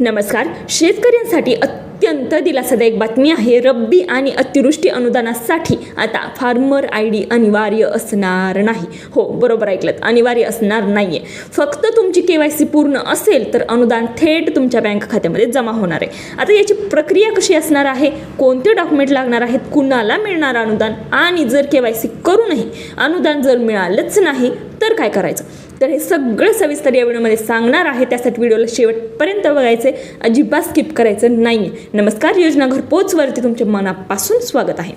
नमस्कार शेतकऱ्यांसाठी अत्यंत दिलासादायक बातमी आहे. रब्बी आणि अतिवृष्टी अनुदानासाठी आता फार्मर आय डी अनिवार्य असणार नाही. हो बरोबर ऐकलं अनिवार्य असणार नाही आहे फक्त तुमची के वाय सी पूर्ण असेल तर अनुदान थेट तुमच्या बँक खात्यामध्ये जमा होणार आहे. आता याची प्रक्रिया कशी असणार आहे? कोणते डॉक्युमेंट लागणार आहेत? कुणाला मिळणार अनुदान? आणि जर के वाय सी करूनही अनुदान जर मिळालंच नाही तर काय करायचं? तर हे सगळं सविस्तर या व्हिडिओमध्ये सांगणार आहे. त्यासाठी व्हिडिओला शेवटपर्यंत बघायचे अजिबात स्किप करायचं नाही आहे नमस्कार योजना घरपोचवरती तुमच्या मनापासून स्वागत आहे.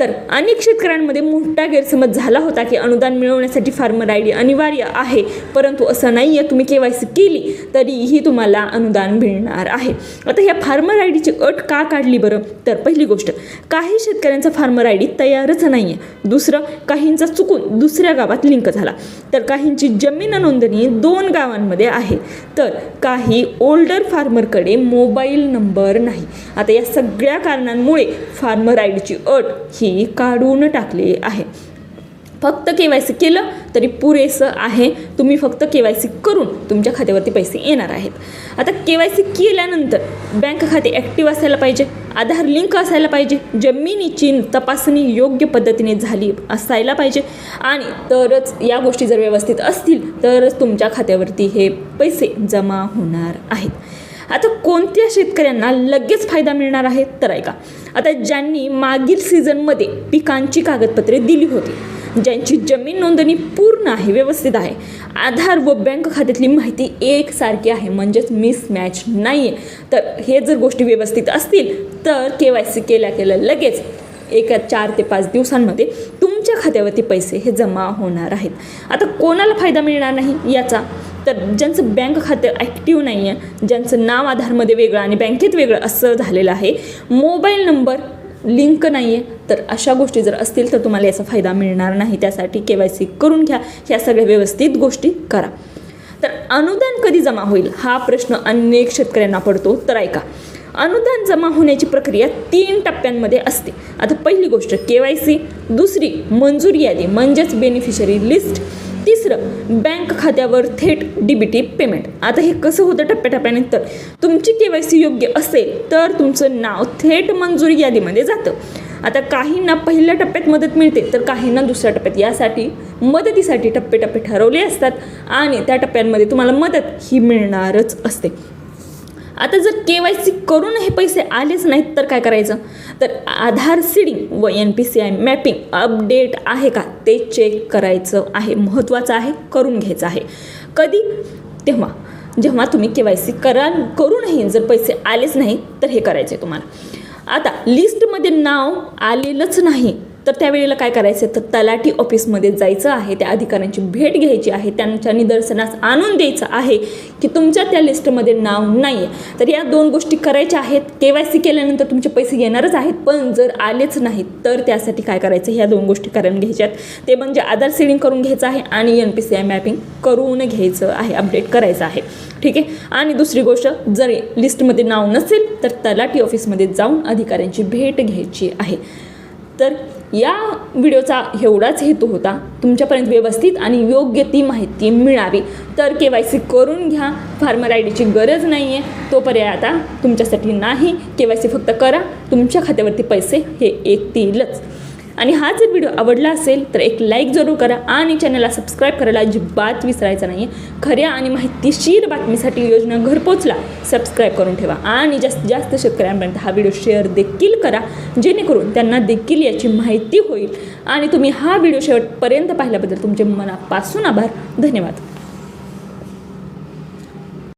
तर अनेक शेतकऱ्यांमध्ये मोठा गैरसमज झाला होता की अनुदान मिळवण्यासाठी फार्मर आय डी अनिवार्य आहे. परंतु असं नाही आहे तुम्ही के वाय सी केली तरीही तुम्हाला अनुदान मिळणार आहे. आता ह्या फार्मर आय डीची अट का काढली बरं? तर पहिली गोष्ट काही शेतकऱ्यांचा फार्मर आय डी तयारच नाही आहे दुसरं काहींचा चुकून दुसऱ्या गावात लिंक झाला. तर काहींची जमीन नोंदणी दोन गावांमध्ये आहे. तर काही ओल्डर फार्मरकडे मोबाईल नंबर नाही. आता या सगळ्या कारणांमुळे फार्मर आय डीची अट ही काढून टाकली आहे. फक्त के वाय सी केलं तरी पुरेसं आहे. तुम्ही फक्त के वाय सी करून तुमच्या खात्यावरती पैसे येणार आहेत. आता के वाय सी केल्यानंतर बँक खाते ॲक्टिव्ह असायला पाहिजे आधार लिंक असायला पाहिजे जमिनीची तपासणी योग्य पद्धतीने झाली असायला पाहिजे आणि तरच या गोष्टी जर व्यवस्थित असतील तरच तुमच्या खात्यावरती हे पैसे जमा होणार आहेत. आता कोणत्या शेतकऱ्यांना लगेच फायदा मिळणार आहे? तर ऐका. आता ज्यांनी मागील सीझनमध्ये पिकांची कागदपत्रे दिली होती ज्यांची जमीन नोंदणी पूर्ण आहे व्यवस्थित आहे आधार व बँक खात्यातली माहिती एकसारखी आहे म्हणजेच मिसमॅच नाही आहे तर हे जर गोष्टी व्यवस्थित असतील तर के वाय सी केल्या केल्या लगेच एका चार ते पाच दिवसांमध्ये तुमच्या खात्यावरती पैसे हे जमा होणार आहेत. आता कोणाला फायदा मिळणार नाही याचा? तर ज्यांचं बँक खातं ॲक्टिव्ह नाही आहे ज्यांचं नाव आधारमध्ये वेगळं आणि बँकेत वेगळं असं झालेलं आहे मोबाईल नंबर लिंक नाही आहे तर अशा गोष्टी जर असतील तर तुम्हाला याचा फायदा मिळणार नाही. त्यासाठी के वाय सी करून घ्या. ह्या सगळ्या व्यवस्थित गोष्टी करा. तर अनुदान कधी जमा होईल? हा प्रश्न अनेक शेतकऱ्यांना पडतो. तर ऐका अनुदान जमा होण्याची प्रक्रिया तीन टप्प्यांमध्ये असते. आता पहिली गोष्ट के वाय सी दुसरी मंजुरी यादी म्हणजेच बेनिफिशरी लिस्ट तिसरं बँक खात्यावर थेट डी बी टी पेमेंट आता हे कसं होतं टप्प्याटप्प्याने तर तुमची के वाय सी योग्य असेल तर तुमचं नाव थेट मंजुरी यादीमध्ये जातं. आता काहींना पहिल्या टप्प्यात मदत मिळते तर काहींना दुसऱ्या टप्प्यात. यासाठी मदतीसाठी टप्पे टप्पे ठरवले असतात आणि त्या टप्प्यांमध्ये तुम्हाला मदत ही मिळणारच असते. आता जर के वाय सी करून हे पैसे आलेच नाहीत तर काय करायचं? तर आधार सीडिंग व N P C I mapping update आहे का? ते चेक करायचं आहे. महत्त्वाचं आहे करून घ्यायचं आहे. कधी? तेव्हा. जेव्हा तुम्ही के वाय सी करा करूनही जर पैसे आलेच नाही तर हे करायचे तुम्हाला. आता लिस्टमध्ये नाव आलेलंच नाही. तर त्यावेळेला काय करायचं? तर तलाठी ऑफिसमध्ये जायचं आहे त्या अधिकाऱ्यांची भेट घ्यायची आहे त्यांच्या निदर्शनास आणून द्यायचं आहे की तुमच्या त्या लिस्टमध्ये नाव नाही आहे तर या दोन गोष्टी करायच्या आहेत. के वाय सी केल्यानंतर तुमचे पैसे येणारच आहेत पण जर आलेच नाहीत तर त्यासाठी काय करायचं? ह्या दोन गोष्टी करून घ्यायच्यात ते म्हणजे आधार सीडिंग करून घ्यायचं आहे आणि N P C I mapping करून घ्यायचं आहे अपडेट करायचं आहे. ठीक आहे? आणि दुसरी गोष्ट जर लिस्टमध्ये नाव नसेल तर तलाठी ऑफिसमध्ये जाऊन अधिकाऱ्यांची भेट घ्यायची आहे. तर या व्हिडिओचा एवढाच हेतू होता. तुमच्यापर्यंत व्यवस्थित आणि योग्य ती माहिती मिळावी. तर के वाय सी करून घ्या. फार्मर आय डीची गरज नाही आहे तो पर्याय आता तुमच्यासाठी नाही. के वाय सी फक्त करा. तुमच्या खात्यावरती पैसे हे येतीलच. आणि हा जर व्हिडिओ आवडला असेल तर एक लाईक जरूर करा आणि चॅनलला सबस्क्राईब करायला अजिबात विसरायचं नाही आहे खऱ्या आणि माहितीशीर बातमीसाठी योजना घरपोचला सबस्क्राईब करून ठेवा. आणि जास्तीत जास्त शेतकऱ्यांपर्यंत हा व्हिडिओ शेअर देखील करा जेणेकरून त्यांना देखील याची माहिती होईल. आणि तुम्ही हा व्हिडिओ शेवटपर्यंत पाहिल्याबद्दल तुमचे मनापासून आभार. धन्यवाद.